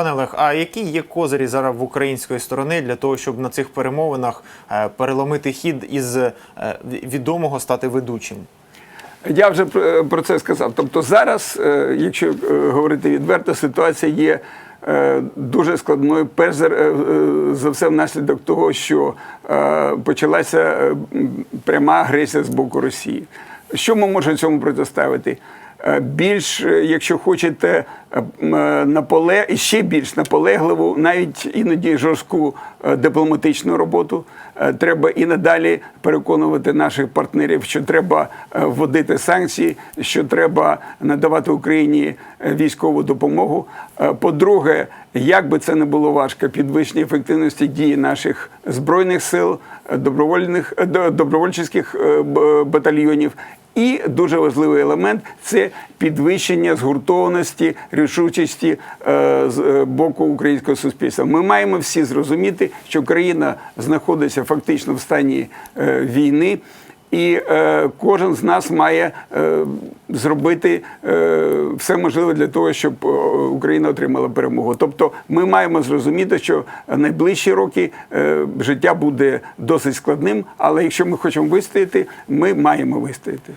Пане Олег, а які є козирі зараз в української сторони для того, щоб на цих перемовинах е, переломити хід із е, відомого стати ведучим? Я вже про про це сказав. Тобто зараз, е, якщо е, говорити відверто, ситуація є е, дуже складною. Перш за, е, е, все, внаслідок того, що е, почалася е, пряма агресія з боку Росії. Що ми можемо цьому протиставити? Е, Більш, е, якщо хочете, е, наполе ще більш наполегливу, навіть іноді жорстку дипломатичну роботу. Треба і надалі переконувати наших партнерів, що треба вводити санкції, що треба надавати Україні військову допомогу. По-друге, як би це не було важко, підвищення ефективності дії наших збройних сил, добровольних до- добровольчих батальйонів. І дуже важливий елемент це підвищення згуртованості, рішучості е, з е, боку українського суспільства. Ми маємо всі зрозуміти, що країна знаходиться фактично в стані е, війни. І е, кожен з нас має е, зробити е, все можливе для того, щоб Україна отримала перемогу. Тобто, ми маємо зрозуміти, що найближчі роки е, життя буде досить складним, але якщо ми хочемо вистояти, ми маємо вистояти.